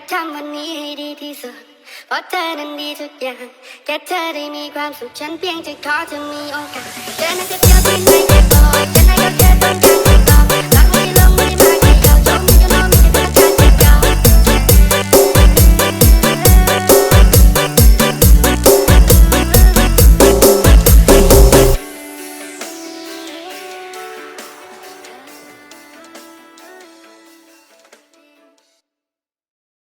จะทำวันนี้ให้ดีที่สุด เพราะเธอนั้นดีทุกอย่างแค่เธอได้มีความสุขฉันเพียงจะขอจะมีโอกาสเธอนั้นจะเที่ยวไปไหนแค่บอกฉันนั้นก็เค่ต้องการ